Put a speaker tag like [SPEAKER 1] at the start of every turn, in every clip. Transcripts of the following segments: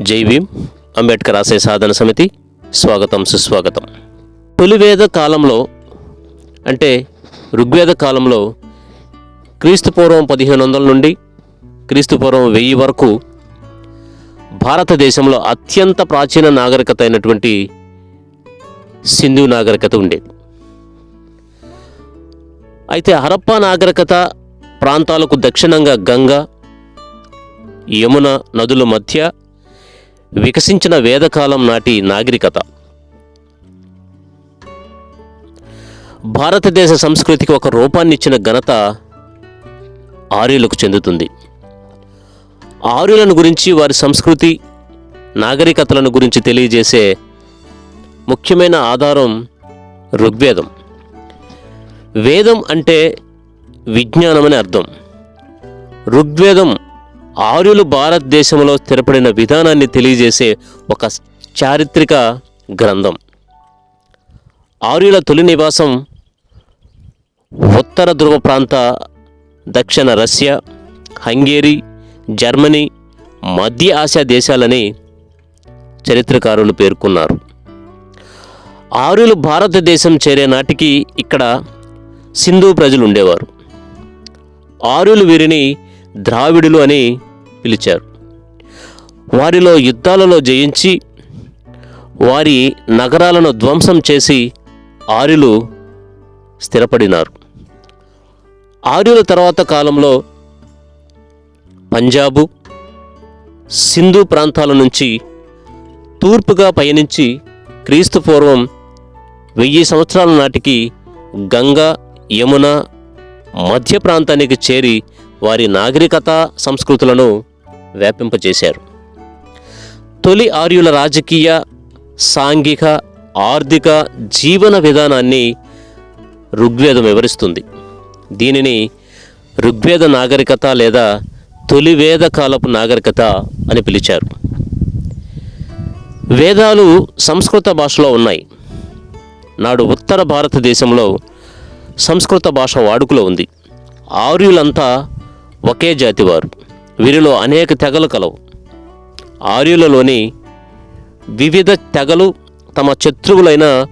[SPEAKER 1] జై భీమ్. అంబేద్కర్ ఆశయ సాధన సమితి. స్వాగతం సుస్వాగతం. తొలివేద కాలంలో అంటే ఋగ్వేద కాలంలో క్రీస్తు పూర్వం పదిహేను వందల నుండి క్రీస్తు పూర్వం వెయ్యి వరకు భారతదేశంలో అత్యంత ప్రాచీన నాగరికత అయినటువంటి సింధు నాగరికత ఉండేది. అయితే హరప్పా నాగరికత ప్రాంతాలకు దక్షిణంగా గంగా యమున నదుల మధ్య వికసించిన వేదకాలం నాటి నాగరికత. భారతదేశ సంస్కృతికి ఒక రూపాన్నిచ్చిన ఘనత ఆర్యులకు చెందుతుంది. ఆర్యులను గురించి వారి సంస్కృతి నాగరికతలను గురించి తెలియజేసే ముఖ్యమైన ఆధారం ఋగ్వేదం. వేదం అంటే విజ్ఞానం అని అర్థం. ఋగ్వేదం ఆర్యులు భారతదేశంలో స్థిరపడిన విధానాన్ని తెలియజేసే ఒక చారిత్రక గ్రంథం. ఆర్యుల తొలి నివాసం ఉత్తర ధ్రువ ప్రాంత దక్షిణ రష్యా హంగేరీ జర్మనీ మధ్య ఆసియా దేశాలని చరిత్రకారులు పేర్కొన్నారు. ఆర్యులు భారతదేశం చేరే నాటికి ఇక్కడ సింధు ప్రజలు ఉండేవారు. ఆర్యులు వీరిని ద్రావిడులు అని పిలిచారు. వారిలో యుద్ధాలలో జయించి వారి నగరాలను ధ్వంసం చేసి ఆర్యులు స్థిరపడినారు. ఆర్యుల తర్వాత కాలంలో పంజాబు సింధు ప్రాంతాల నుంచి తూర్పుగా పయనించి క్రీస్తు పూర్వం వెయ్యి సంవత్సరాల నాటికి గంగా యమున మధ్య ప్రాంతానికి చేరి వారి నాగరికత సంస్కృతులను వ్యాపింపజేశారు. తొలి ఆర్యుల రాజకీయ సాంఘిక ఆర్థిక జీవన విధానాన్ని ఋగ్వేదం వివరిస్తుంది. దీనిని ఋగ్వేద నాగరికత లేదా తొలి వేద కాలపు నాగరికత అని పిలిచారు. వేదాలు సంస్కృత భాషలో ఉన్నాయి. నాడు ఉత్తర భారతదేశంలో సంస్కృత భాష వాడుకలో ఉంది. ఆర్యులంతా ఒకే జాతివారు. వీరిలో అనేక తెగలు కలవు. ఆర్యులలోని వివిధ తెగలు తమ శత్రువులైన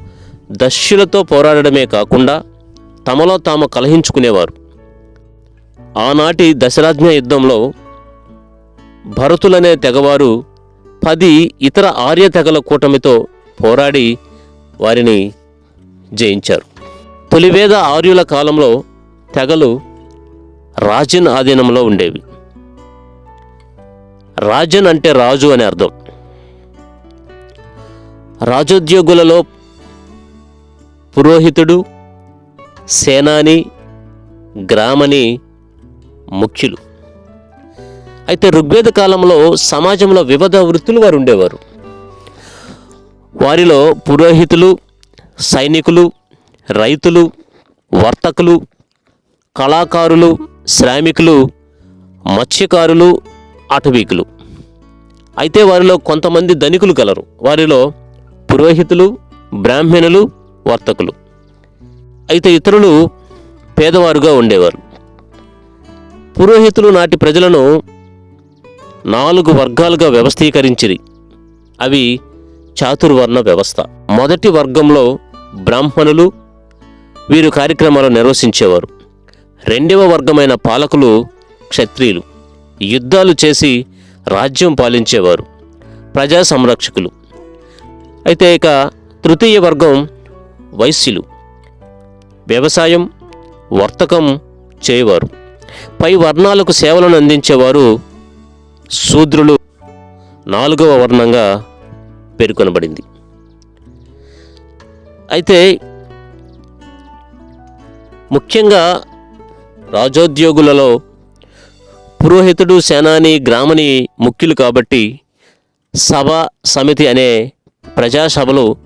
[SPEAKER 1] దస్యులతో పోరాడడమే కాకుండా తమలో తాము కలహించుకునేవారు. ఆనాటి దశరాజ్ఞ యుద్ధంలో భరతులనే తెగవారు పది ఇతర ఆర్య తెగల కూటమితో పోరాడి వారిని జయించారు. తొలివేద ఆర్యుల కాలంలో తెగలు రాజన్ ఆధీనంలో ఉండేవి. రాజన్ అంటే రాజు అని అర్థం. రాజోద్యోగులలో పురోహితుడు సేనాని గ్రామని ముఖ్యులు. అయితే ఋగ్వేద కాలంలో సమాజంలో వివిధ వృత్తులు వారు ఉండేవారు. వారిలో పురోహితులు సైనికులు రైతులు వర్తకులు కళాకారులు శ్రామికులు మత్స్యకారులు అటవీకులు. అయితే వారిలో కొంతమంది ధనికులు కలరు వారిలో పురోహితులు బ్రాహ్మణులు వర్తకులు. అయితే ఇతరులు పేదవారుగా ఉండేవారు. పురోహితులు నాటి ప్రజలను నాలుగు వర్గాలుగా వ్యవస్థీకరించిరి. అవి చాతుర్వర్ణ వ్యవస్థ. మొదటి వర్గంలో బ్రాహ్మణులు వీరు కార్యక్రమాలు నిర్వహించేవారు. రెండవ వర్గమైన పాలకులు క్షత్రియులు. యుద్ధాలు చేసి రాజ్యం పాలించేవారు ప్రజా సంరక్షకులు. అయితే ఇక తృతీయ వర్గం వైశ్యులు. వ్యవసాయం వర్తకం చేయవారు. పై వర్ణాలకు సేవలను అందించేవారు శూద్రులు. నాలుగవ వర్ణంగా పేర్కొనబడింది. అయితే ముఖ్యంగా రాజోద్యోగులలో పురోహితుడు సేనాని గ్రామని ముఖ్యులు కాబట్టి సభ సమితి అనే ప్రజాసభలు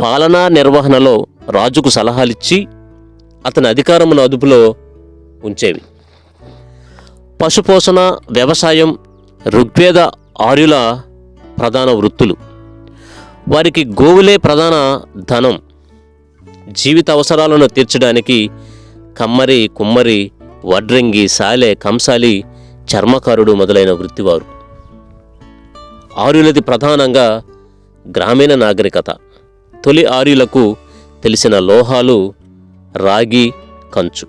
[SPEAKER 1] పాలనా నిర్వహణలో రాజుకు సలహాలిచ్చి అతని అధికారమును అదుపులో ఉంచేవి. పశుపోషణ వ్యవసాయం ఋగ్వేద ఆర్యుల ప్రధాన వృత్తులు. వారికి గోవులే ప్రధాన ధనం. జీవిత అవసరాలను తీర్చడానికి కమ్మరి కుమ్మరి వడ్రంగి సాలె కంసాలి చర్మకారుడు మొదలైన వృత్తివారు. ఆర్యులది ప్రధానంగా గ్రామీణ నాగరికత. తొలి ఆర్యులకు తెలిసిన లోహాలు రాగి కంచు.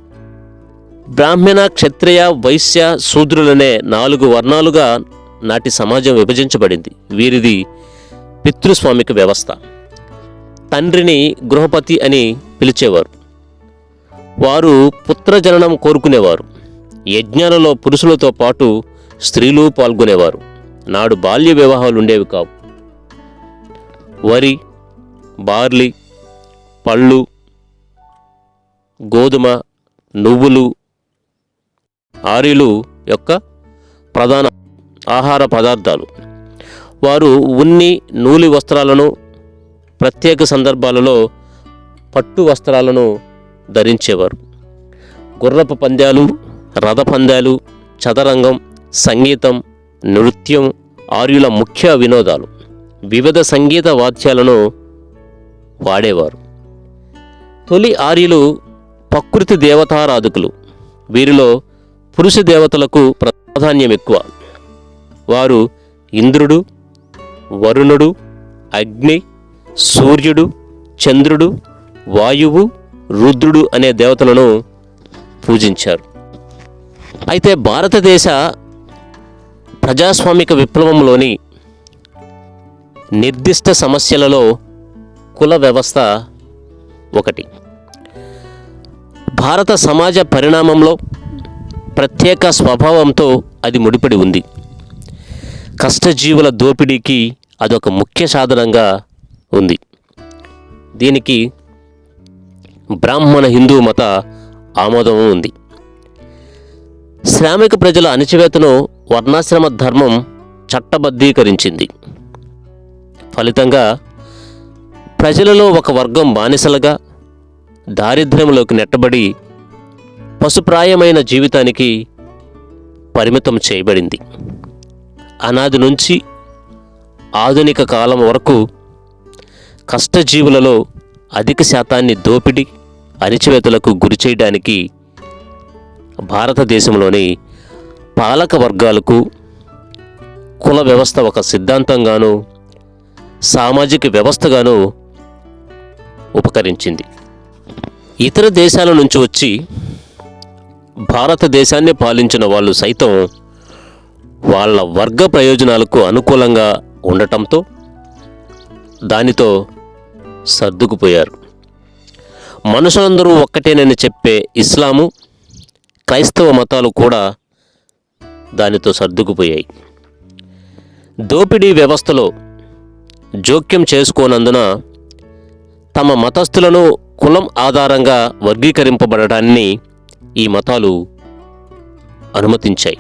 [SPEAKER 1] బ్రాహ్మణ క్షత్రియ వైశ్య శూద్రులనే నాలుగు వర్ణాలుగా నాటి సమాజం విభజించబడింది. వీరిది పితృస్వామిక వ్యవస్థ. తండ్రిని గృహపతి అని పిలిచేవారు. వారు పుత్రజననం కోరుకునేవారు. యజ్ఞాలలో పురుషులతో పాటు స్త్రీలు పాల్గొనేవారు. నాడు బాల్య వివాహాలు ఉండేవి కావు. వరి బార్లీ పళ్ళు గోధుమ నువ్వులు ఆర్యులు యొక్క ప్రధాన ఆహార పదార్థాలు. వారు ఉన్ని నూలి వస్త్రాలను ప్రత్యేక సందర్భాలలో పట్టు వస్త్రాలను ధరించేవారు. గుర్రపు పందాలు రథ పందాలు చదరంగం సంగీతం నృత్యం ఆర్యుల ముఖ్య వినోదాలు. వివిధ సంగీత వాద్యాలను వాడేవారు. తొలి ఆర్యులు ప్రకృతి దేవతారాధకులు. వీరిలో పురుష దేవతలకు ప్రాధాన్యం ఎక్కువ. వారు ఇంద్రుడు వరుణుడు అగ్ని సూర్యుడు చంద్రుడు వాయువు రుద్రుడు అనే దేవతలను పూజించారు. అయితే భారతదేశ ప్రజాస్వామిక విప్లవంలోని నిర్దిష్ట సమస్యలలో కుల వ్యవస్థ ఒకటి. భారత సమాజ పరిణామంలో ప్రత్యేక స్వభావంతో అది ముడిపడి ఉంది. కష్టజీవుల దోపిడీకి అదొక ముఖ్య సాధనంగా ఉంది. దీనికి బ్రాహ్మణ హిందూ మత ఆమోదం ఉంది. శ్రామిక ప్రజల అణిచివేతను వర్ణాశ్రమ ధర్మం చట్టబద్ధీకరించింది. ఫలితంగా ప్రజలలో ఒక వర్గం బానిసలుగా దారిద్ర్యంలోకి నెట్టబడి పశుప్రాయమైన జీవితానికి పరిమితం చేయబడింది. అనాది నుంచి ఆధునిక కాలం వరకు కష్టజీవులలో అధిక శాతాన్ని దోపిడీ అణిచివేతలకు గురి చేయడానికి భారతదేశంలోని పాలక వర్గాలకు కుల వ్యవస్థ ఒక సిద్ధాంతంగాను సామాజిక వ్యవస్థగాను ఉపకరించింది. ఇతర దేశాల నుంచి వచ్చి భారతదేశాన్ని పాలించిన వాళ్ళు సైతం వాళ్ళ వర్గ ప్రయోజనాలకు అనుకూలంగా ఉండటంతో దానితో సర్దుకుపోయారు. మనుషులందరూ ఒక్కటేనని చెప్పే ఇస్లాము క్రైస్తవ మతాలు కూడా దానితో సర్దుకుపోయాయి. దోపిడీ వ్యవస్థలో జోక్యం చేసుకోనందున తమ మతస్థులను కులం ఆధారంగా వర్గీకరింపబడటాన్ని ఈ మతాలు అనుమతించాయి.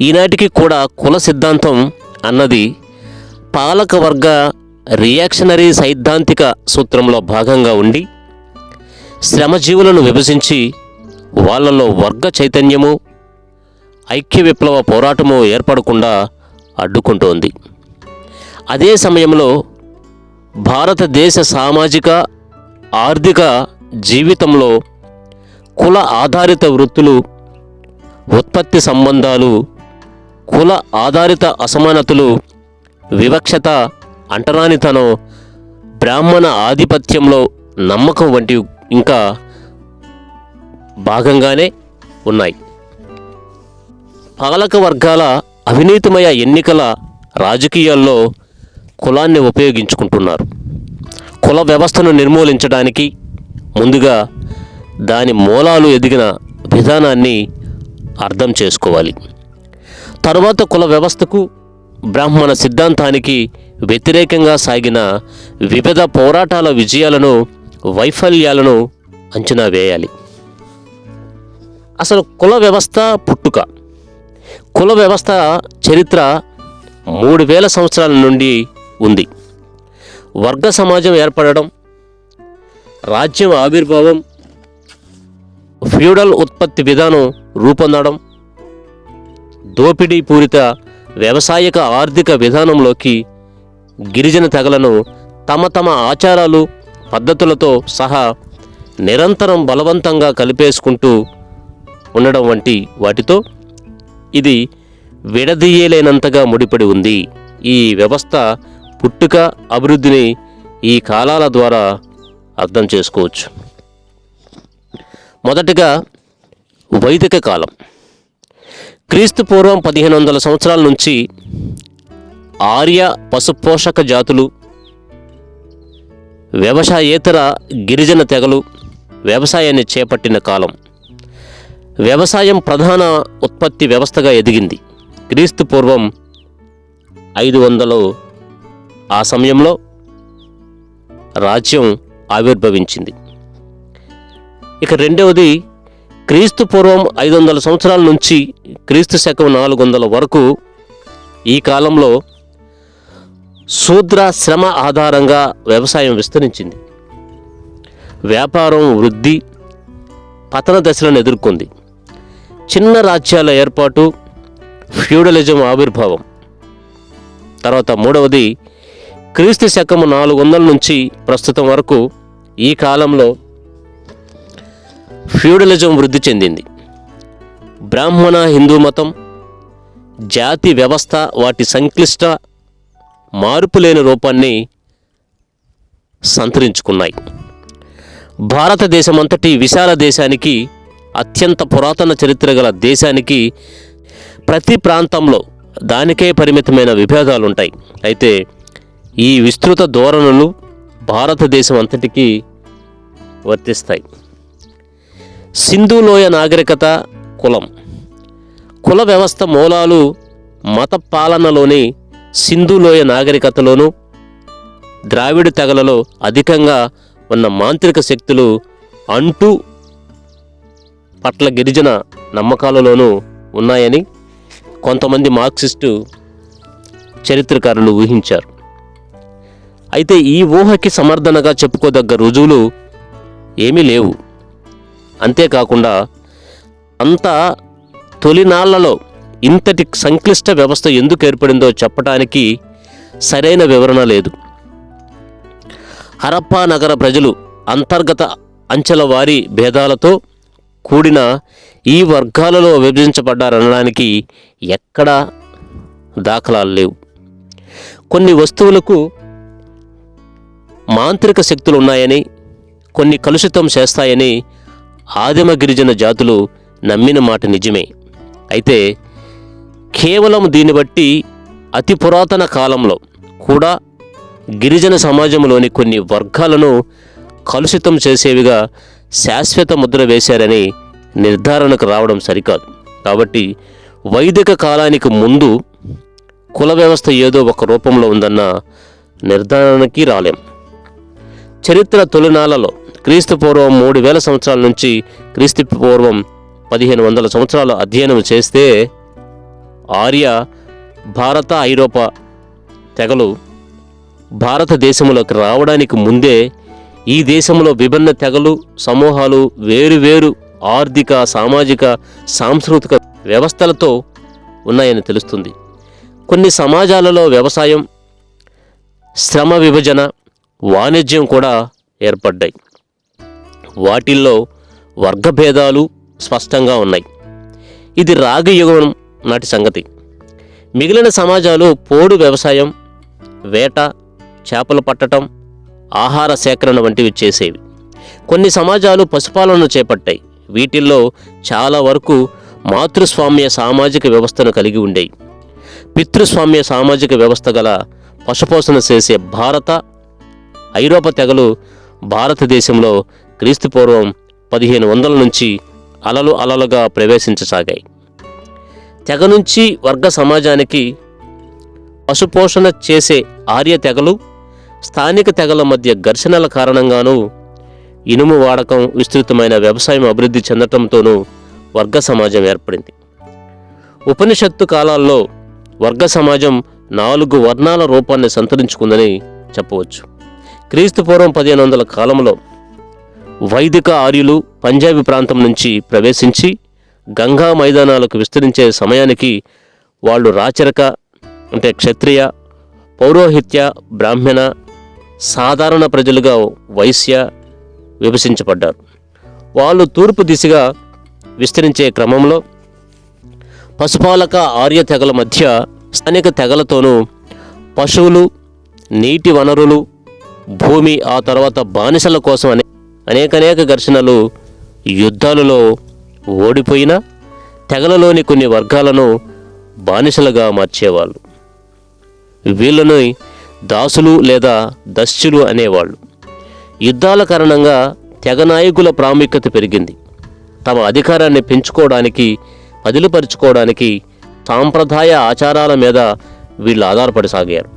[SPEAKER 1] ఈనాటికి కూడా కుల సిద్ధాంతం అన్నది పాలకవర్గ రియాక్షనరీ సైద్ధాంతిక సూత్రంలో భాగంగా ఉండి శ్రమజీవులను విభజించి వాళ్ళలో వర్గ చైతన్యము ఐక్య విప్లవ పోరాటము ఏర్పడకుండా అడ్డుకుంటోంది. అదే సమయంలో భారతదేశ సామాజిక ఆర్థిక జీవితంలో కుల ఆధారిత వృత్తులు ఉత్పత్తి సంబంధాలు కుల ఆధారిత అసమానతలు వివక్షత అంటరానితనం బ్రాహ్మణ ఆధిపత్యంలో నమ్మకం వంటివి ఇంకా భాగంగానే ఉన్నాయి. పాలక వర్గాల అవినీతిమయ ఎన్నికల రాజకీయాల్లో కులాన్ని ఉపయోగించుకుంటున్నారు. కుల వ్యవస్థను నిర్మూలించడానికి ముందుగా దాని మూలాలు ఎదిగిన విధానాన్ని అర్థం చేసుకోవాలి. తరువాత కుల వ్యవస్థకు బ్రాహ్మణ సిద్ధాంతానికి వ్యతిరేకంగా సాగిన వివిధ పోరాటాల విజయాలను వైఫల్యాలను అంచనా వేయాలి. అసలు కుల వ్యవస్థ పుట్టుక. కుల వ్యవస్థ చరిత్ర మూడు వేల సంవత్సరాల నుండి ఉంది. వర్గ సమాజం ఏర్పడడం రాజ్యం ఆవిర్భావం ఫ్యూడల్ ఉత్పత్తి విధానం రూపొందడం దోపిడీ పూరిత వ్యవసాయక ఆర్థిక విధానంలోకి గిరిజన తెగలను తమ తమ ఆచారాలు పద్ధతులతో సహా నిరంతరం బలవంతంగా కలిపేసుకుంటూ ఉండడం వంటి వాటితో ఇది విడదీయలేనంతగా ముడిపడి ఉంది. ఈ వ్యవస్థ పుట్టుక అభివృద్ధిని ఈ కాలాల ద్వారా అర్థం చేసుకోవచ్చు. మొదటగా వైదిక కాలం. క్రీస్తు పూర్వం పదిహేను వందల సంవత్సరాల నుంచి ఆర్య పశుపోషక జాతులు. వ్యవసాయేతర గిరిజన తెగలు వ్యవసాయాన్ని చేపట్టిన కాలం. వ్యవసాయం ప్రధాన ఉత్పత్తి వ్యవస్థగా ఎదిగింది. క్రీస్తు పూర్వం ఐదు వందలు ఆ సమయంలో రాజ్యం ఆవిర్భవించింది. ఇక రెండవది క్రీస్తు పూర్వం ఐదు వందల సంవత్సరాల నుంచి క్రీస్తు శకం నాలుగు వందల వరకు ఈ కాలంలో శూద్ర శ్రమ ఆధారంగా వ్యవసాయం విస్తరించింది. వ్యాపారం వృద్ధి పతన దశలను ఎదుర్కొంది. చిన్న రాజ్యాల ఏర్పాటు ఫ్యూడలిజం ఆవిర్భావం. తర్వాత మూడవది క్రీస్తు శకము నాలుగు వందల నుంచి ప్రస్తుతం వరకు ఈ కాలంలో ఫ్యూడలిజం వృద్ధి చెందింది. బ్రాహ్మణ హిందూ మతం జాతి వ్యవస్థ వాటి సంక్లిష్ట మార్పులేని రూపాన్ని సంతరించుకున్నాయి. భారతదేశమంతటి విశాల దేశానికి అత్యంత పురాతన చరిత్ర గల దేశానికి ప్రతి ప్రాంతంలో దానికే పరిమితమైన విభేదాలు ఉంటాయి అయితే ఈ విస్తృత ధోరణులు భారతదేశం అంతటికి వర్తిస్తాయి సింధులోయ నాగరికత కులం. కుల వ్యవస్థ మూలాలు మత పాలనలోని సింధులోయ నాగరికతలోను ద్రావిడ తెగలలో అధికంగా ఉన్న మాంత్రిక శక్తులు అంటూ పట్ల గిరిజన నమ్మకాలలోనూ ఉన్నాయని కొంతమంది మార్క్సిస్టు చరిత్రకారులు ఊహించారు. అయితే ఈ ఊహకి సమర్థనగా చెప్పుకోదగ్గ రుజువులు ఏమీ లేవు. అంతేకాకుండా అంత తొలినాళ్ళలో ఇంతటి సంక్లిష్ట వ్యవస్థ ఎందుకు ఏర్పడిందో చెప్పడానికి సరైన వివరణ లేదు. హరప్పా నగర ప్రజలు అంతర్గత అంచెల వారి భేదాలతో కూడిన ఈ వర్గాలలో విభజించబడ్డారనడానికి ఎక్కడా దాఖలాలు లేవు. కొన్ని వస్తువులకు మాంత్రిక శక్తులు ఉన్నాయని కొన్ని కలుషితం చేస్తాయని ఆదిమ గిరిజన జాతులు నమ్మిన మాట నిజమే. అయితే కేవలం దీన్ని బట్టి అతి పురాతన కాలంలో కూడా గిరిజన సమాజంలోని కొన్ని వర్గాలను కలుషితం చేసేవిగా శాశ్వత ముద్ర వేశారని నిర్ధారణకు రావడం సరికాదు. కాబట్టి వైదిక కాలానికి ముందు కుల వ్యవస్థ ఏదో ఒక రూపంలో ఉందన్న నిర్ధారణకి రాలేం. చరిత్ర తొలినాలలో క్రీస్తు పూర్వం మూడు వేల సంవత్సరాల నుంచి క్రీస్తు పూర్వం పదిహేను వందల సంవత్సరాలు అధ్యయనం చేస్తే ఆర్య భారత ఐరోపా తెగలు భారతదేశంలోకి రావడానికి ముందే ఈ దేశంలో విభిన్న తెగలు సమూహాలు వేరువేరు ఆర్థిక సామాజిక సాంస్కృతిక వ్యవస్థలతో ఉన్నాయని తెలుస్తుంది. కొన్ని సమాజాలలో వ్యవసాయం శ్రమ విభజన వాణిజ్యం కూడా ఏర్పడ్డాయి. వాటిల్లో వర్గభేదాలు స్పష్టంగా ఉన్నాయి. ఇది రాగయుగం నాటి సంగతి. మిగిలిన సమాజాలు పోడు వ్యవసాయం వేట చేపలు పట్టటం ఆహార సేకరణ వంటివి చేసేవి. కొన్ని సమాజాలు పశుపాలన చేపట్టాయి. వీటిల్లో చాలా వరకు మాతృస్వామ్య సామాజిక వ్యవస్థను కలిగి ఉండేవి పితృస్వామ్య సామాజిక వ్యవస్థ గల పశుపోషణ చేసే భారత ఐరోపా తెగలు భారతదేశంలో క్రీస్తుపూర్వం పదిహేను వందల నుంచి అలలు అలలుగా ప్రవేశించసాగాయి. తెగ నుంచి వర్గ సమాజానికి పశుపోషణ చేసే ఆర్య తెగలు స్థానిక తెగల మధ్య ఘర్షణల కారణంగానూ ఇనుము వాడకం విస్తృతమైన వ్యవసాయం అభివృద్ధి చెందటంతోనూ వర్గ సమాజం ఏర్పడింది. ఉపనిషత్తు కాలాల్లో వర్గ సమాజం నాలుగు వర్ణాల రూపాన్ని సంతరించుకుందని చెప్పవచ్చు. క్రీస్తు పూర్వం పదిహేను వందల కాలంలో వైదిక ఆర్యులు పంజాబీ ప్రాంతం నుంచి ప్రవేశించి గంగా మైదానాలకు విస్తరించే సమయానికి వాళ్ళు రాచరిక అంటే క్షత్రియ పౌరోహిత్య బ్రాహ్మణ సాధారణ ప్రజలుగా వైశ్య విభజించబడ్డారు. వాళ్ళు తూర్పు దిశగా విస్తరించే క్రమంలో పశుపాలక ఆర్య తెగల మధ్య స్థానిక తెగలతోనూ పశువులు నీటి వనరులు భూమి ఆ తర్వాత బానిసల కోసం అనే అనేకనేక ఘర్షణలు యుద్ధాలలో ఓడిపోయిన తెగలలోని కొన్ని వర్గాలను బానిసలుగా మార్చేవాళ్ళు. వీళ్ళని దాసులు లేదా దస్యులు అనేవాళ్ళు. యుద్ధాల కారణంగా తెగ నాయకుల ప్రాముఖ్యత పెరిగింది. తమ అధికారాన్ని పెంచుకోవడానికి పదిలుపరుచుకోవడానికి సాంప్రదాయ ఆచారాల మీద వీళ్ళు ఆధారపడి సాగారు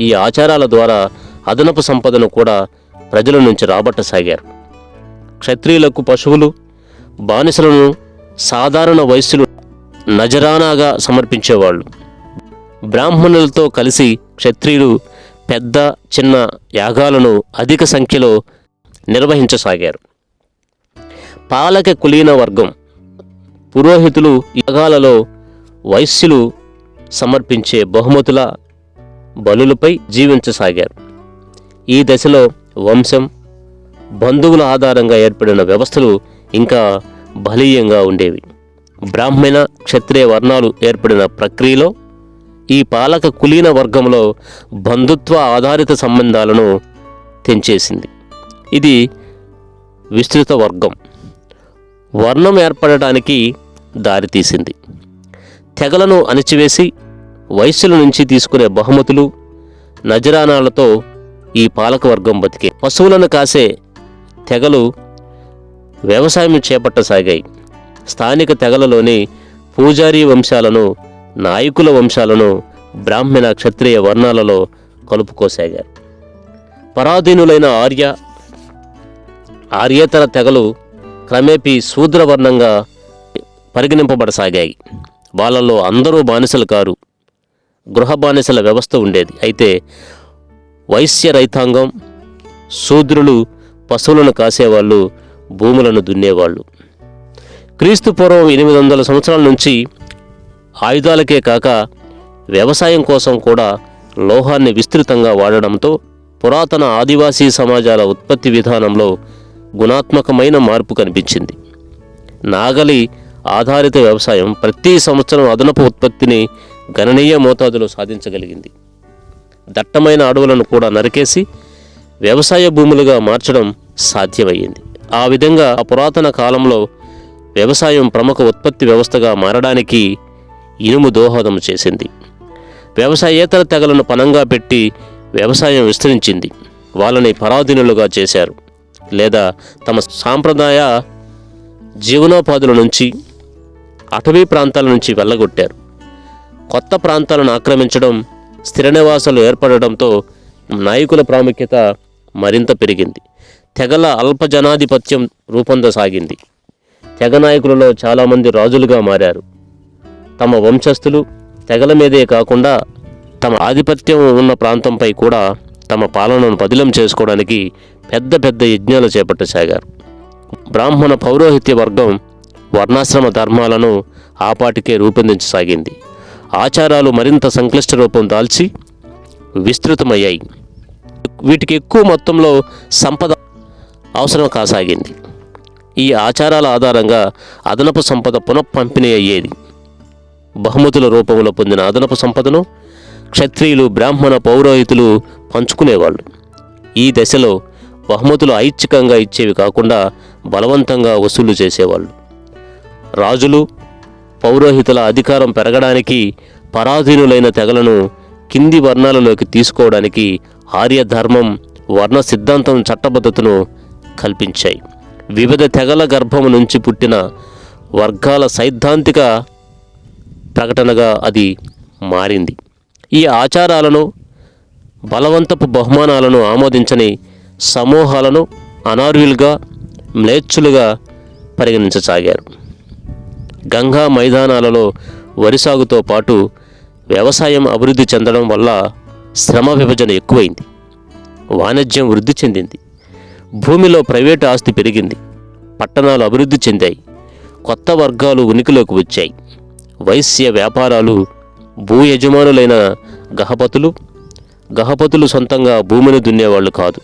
[SPEAKER 1] ఈ ఆచారాల ద్వారా అదనపు సంపదను కూడా ప్రజల నుంచి రాబట్టసాగారు. క్షత్రియులకు పశువులు బానిసలను సాధారణ వయస్సులు నజరానాగా సమర్పించేవాళ్ళు. బ్రాహ్మణులతో కలిసి క్షత్రియులు పెద్ద చిన్న యాగాలను అధిక సంఖ్యలో నిర్వహించసాగారు. పాలక కులీన వర్గం పురోహితులు యాగాలలో వైశ్యులు సమర్పించే బహుమతుల బలులపై జీవించసాగారు. ఈ దశలో వంశం బంధువుల ఆధారంగా ఏర్పడిన వ్యవస్థలు ఇంకా బలీయంగా ఉండేవి. బ్రాహ్మణ క్షత్రియ వర్ణాలు ఏర్పడిన ప్రక్రియలో ఈ పాలక కులీన వర్గంలో బంధుత్వ ఆధారిత సంబంధాలను తెంచేసింది. ఇది విస్తృత వర్గం. వర్ణం ఏర్పడటానికి దారితీసింది తెగలను అణిచివేసి వయస్సుల నుంచి తీసుకునే బహుమతులు నజరానాలతో ఈ పాలకవర్గం బతికే. పశువులను కాసే తెగలు వ్యవసాయం చేపట్టసాగాయి. స్థానిక తెగలలోని పూజారీ వంశాలను నాయకుల వంశాలను బ్రాహ్మణ క్షత్రియ వర్ణాలలో కలుపుకోసాగారు. పరాధీనులైన ఆర్య ఆర్యేతర తెగలు క్రమేపీ శూద్రవర్ణంగా పరిగణింపబడసాగాయి. వాళ్ళలో అందరూ బానిసలు కారు. గృహ బానిసల వ్యవస్థ ఉండేది. అయితే వైశ్య రైతాంగం శూద్రులు పశువులను కాసేవాళ్ళు భూములను దున్నేవాళ్ళు. క్రీస్తు పూర్వం ఎనిమిది వందల సంవత్సరాల నుంచి ఆయుధాలకే కాక వ్యవసాయం కోసం కూడా లోహాన్ని విస్తృతంగా వాడడంతో పురాతన ఆదివాసీ సమాజాల ఉత్పత్తి విధానంలో గుణాత్మకమైన మార్పు కనిపించింది. నాగలి ఆధారిత వ్యవసాయం ప్రతి సంవత్సరం అదనపు ఉత్పత్తిని గణనీయ మోతాదులో సాధించగలిగింది. దట్టమైన అడవులను కూడా నరికేసి వ్యవసాయ భూములుగా మార్చడం సాధ్యమయ్యింది. ఆ విధంగా ఆ పురాతన కాలంలో వ్యవసాయం ప్రముఖ ఉత్పత్తి వ్యవస్థగా మారడానికి ఇనుము దోహదం చేసింది. వ్యవసాయేతర తెగలను పనంగా పెట్టి వ్యవసాయం విస్తరించింది. వాళ్ళని పరాధీనులుగా చేశారు. లేదా తమ సాంప్రదాయ జీవనోపాధుల నుంచి అటవీ ప్రాంతాల నుంచి వెళ్ళగొట్టారు. కొత్త ప్రాంతాలను ఆక్రమించడం స్థిర నివాసాలు ఏర్పడడంతో నాయకుల ప్రాముఖ్యత మరింత పెరిగింది. తెగల అల్పజనాధిపత్యం రూపొందసాగింది. తెగ నాయకులలో చాలామంది రాజులుగా మారారు. తమ వంశస్థులు తెగల మీదే కాకుండా తమ ఆధిపత్యం ఉన్న ప్రాంతంపై కూడా తమ పాలనను పదిలం చేసుకోవడానికి పెద్ద పెద్ద యజ్ఞాలు చేపట్టసాగారు. బ్రాహ్మణ పౌరోహిత్య వర్గం వర్ణాశ్రమ ధర్మాలను ఆపాటికే రూపొందించసాగింది. ఆచారాలు మరింత సంక్లిష్ట రూపం దాల్చి విస్తృతమయ్యాయి. వీటికి ఎక్కువ మొత్తంలో సంపద అవసరం కాసాగింది. ఈ ఆచారాల ఆధారంగా అదనపు సంపద పునఃపంపిణీ అయ్యేది. బహుమతుల రూపంలో పొందిన అదనపు సంపదను క్షత్రియులు బ్రాహ్మణ పౌరోహితులు పంచుకునేవాళ్ళు. ఈ దశలో బహుమతులు ఐచ్ఛికంగా ఇచ్చేవి కాకుండా బలవంతంగా వసూలు చేసేవాళ్ళు. రాజులు పౌరోహితుల అధికారం పెరగడానికి పరాధీనులైన తెగలను కింది వర్ణాలలోకి తీసుకోవడానికి ఆర్యధర్మం వర్ణ సిద్ధాంతం చట్టబద్ధతను కల్పించాయి. వివిధ తెగల గర్భము నుంచి పుట్టిన వర్గాల సైద్ధాంతిక ప్రకటనగా అది మారింది. ఈ ఆచారాలను బలవంతపు బహుమానాలను ఆమోదించని సమూహాలను అనార్యులుగా మ్లేచ్చులుగా పరిగణించసాగారు. గంగా మైదానాలలో వరి సాగుతో పాటు వ్యవసాయం అభివృద్ధి చెందడం వల్ల శ్రమ విభజన ఎక్కువైంది. వాణిజ్యం వృద్ధి చెందింది. భూమిలో ప్రైవేటు ఆస్తి పెరిగింది. పట్టణాలు అభివృద్ధి చెందాయి. కొత్త వర్గాలు ఉనికిలోకి వచ్చాయి. వైశ్య వ్యాపారాలు భూ యజమానులైన గహపతులు గహపతులు సొంతంగా భూమిని దున్నేవాళ్ళు కాదు.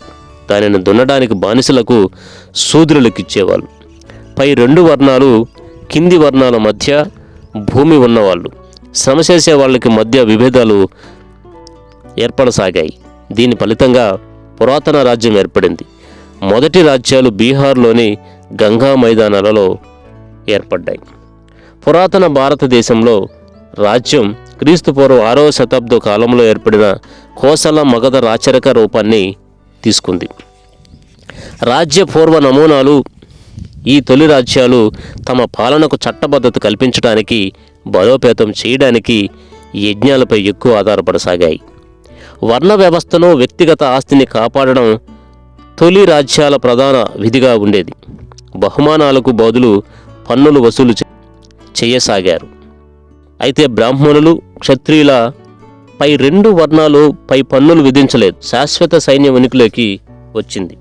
[SPEAKER 1] దానిని దున్నడానికి బానిసలకు శూద్రులకు ఇచ్చేవాళ్ళు పై రెండు వర్ణాలు కింది వర్ణాల మధ్య భూమి ఉన్నవాళ్ళు. శ్రమ చేసే వాళ్ళకి మధ్య విభేదాలు ఏర్పడసాగాయి. దీని ఫలితంగా పురాతన రాజ్యం ఏర్పడింది. మొదటి రాజ్యాలు బీహార్లోని గంగా మైదానాలలో ఏర్పడ్డాయి. పురాతన భారతదేశంలో రాజ్యం క్రీస్తుపూర్వ ఆరవ శతాబ్ద కాలంలో ఏర్పడిన కోసల మగధ రాచరిక రూపాన్ని తీసుకుంది. రాజ్య పూర్వ నమూనాలు ఈ తొలి రాజ్యాలు తమ పాలనకు చట్టబద్ధత కల్పించడానికి బలోపేతం చేయడానికి యజ్ఞాలపై ఎక్కువ ఆధారపడసాగాయి. వర్ణ వ్యవస్థను వ్యక్తిగత ఆస్తిని కాపాడడం తొలి రాజ్యాల ప్రధాన విధిగా ఉండేది. బహుమానాలకు బదులు పన్నులు వసూలు చేయసాగారు. అయితే బ్రాహ్మణులు క్షత్రియుల పై రెండు వర్ణాలు పై పన్నులు విధించలేదు. శాశ్వత సైన్య ఉనికిలోకి వచ్చింది.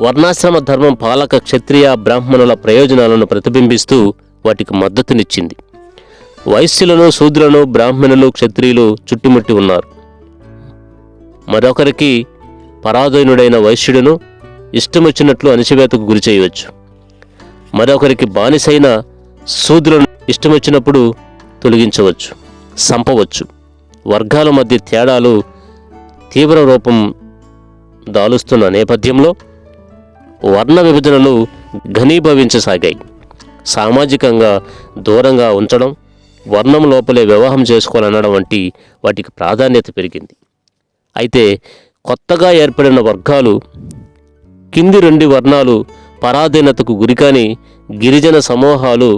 [SPEAKER 1] వర్ణాశ్రమ ధర్మం పాలక క్షత్రియ బ్రాహ్మణుల ప్రయోజనాలను ప్రతిబింబిస్తూ వాటికి మద్దతునిచ్చింది. వైశ్యులను శూద్రులను బ్రాహ్మణులు క్షత్రియులు చుట్టుముట్టి ఉన్నారు. మరొకరికి పరాధీనుడైన వైశ్యుడును ఇష్టమొచ్చినట్లు అణిచివేతకు గురి చేయవచ్చు. మరొకరికి బానిసైన శూద్రులను ఇష్టమొచ్చినప్పుడు తొలగించవచ్చు సంపవచ్చు. వర్గాల మధ్య తేడాలు తీవ్ర రూపం దాలుస్తున్న నేపథ్యంలో వర్ణ విభజనలు ఘనీభవించసాగాయి. సామాజికంగా దూరంగా ఉంచడం వర్ణం లోపలే వివాహం చేసుకోవాలనడం వంటి వాటికి ప్రాధాన్యత పెరిగింది. అయితే కొత్తగా ఏర్పడిన వర్గాలు కింది రెండు వర్ణాలు పరాధీనతకు గురికాని గిరిజన సమూహాలు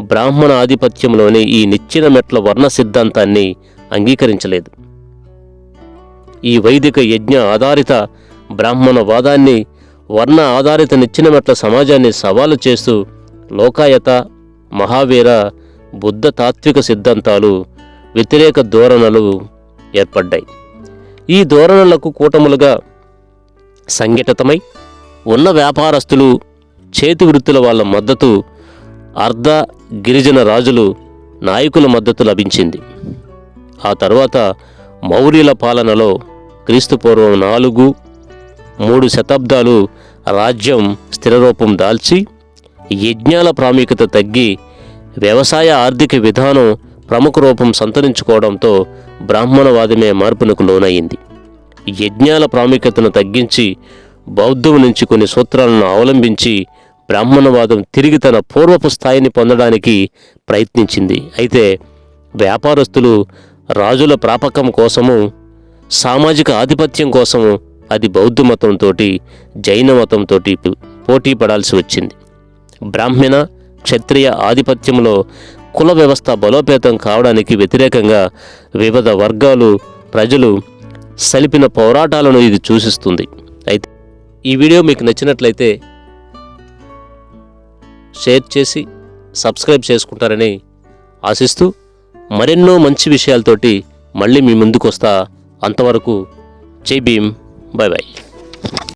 [SPEAKER 1] బ్రాహ్మణ ఆధిపత్యంలోని ఈ నిచ్చిన మెట్ల వర్ణ సిద్ధాంతాన్ని అంగీకరించలేదు. ఈ వైదిక యజ్ఞ ఆధారిత బ్రాహ్మణవాదాన్ని వర్ణ ఆధారిత నిచ్చిన మెట్ల సమాజాన్ని సవాలు చేస్తూ లోకాయత మహావీర బుద్ధ తాత్విక సిద్ధాంతాలు వ్యతిరేక ధోరణలు ఏర్పడ్డాయి. ఈ ధోరణులకు కూటములుగా సంఘటితమై ఉన్న వ్యాపారస్తులు చేతి వృత్తుల వాళ్ళ మద్దతు అర్ధ గిరిజన రాజులు నాయకుల మద్దతు లభించింది. ఆ తర్వాత మౌర్యుల పాలనలో క్రీస్తుపూర్వం నాలుగు మూడు శతాబ్దాలు రాజ్యం స్థిరరూపం దాల్చి యజ్ఞాల ప్రాముఖ్యత తగ్గి వ్యవసాయ ఆర్థిక విధానం ప్రముఖ రూపం సంతరించుకోవడంతో బ్రాహ్మణవాదమే మార్పునకు లోనయ్యింది. యజ్ఞాల ప్రాముఖ్యతను తగ్గించి బౌద్ధం నుంచి కొన్ని సూత్రాలను అవలంబించి బ్రాహ్మణవాదం తిరిగి తన పూర్వపు స్థాయిని పొందడానికి ప్రయత్నించింది. అయితే వ్యాపారస్తులు రాజుల ప్రాపకం కోసము సామాజిక ఆధిపత్యం కోసము అది బౌద్ధ మతంతో జైన మతంతో పోటీ పడాల్సి వచ్చింది. బ్రాహ్మణ క్షత్రియ ఆధిపత్యంలో కుల వ్యవస్థ బలోపేతం కావడానికి వ్యతిరేకంగా వివిధ వర్గాలు ప్రజలు సలిపిన పోరాటాలను ఇది సూచిస్తుంది. అయితే ఈ వీడియో మీకు నచ్చినట్లయితే షేర్ చేసి సబ్స్క్రైబ్ చేసుకుంటారని ఆశిస్తూ మరెన్నో మంచి విషయాలతోటి మళ్ళీ మీ ముందుకు వస్తా అంతవరకు జై భీమ్ బాయ్ బాయ్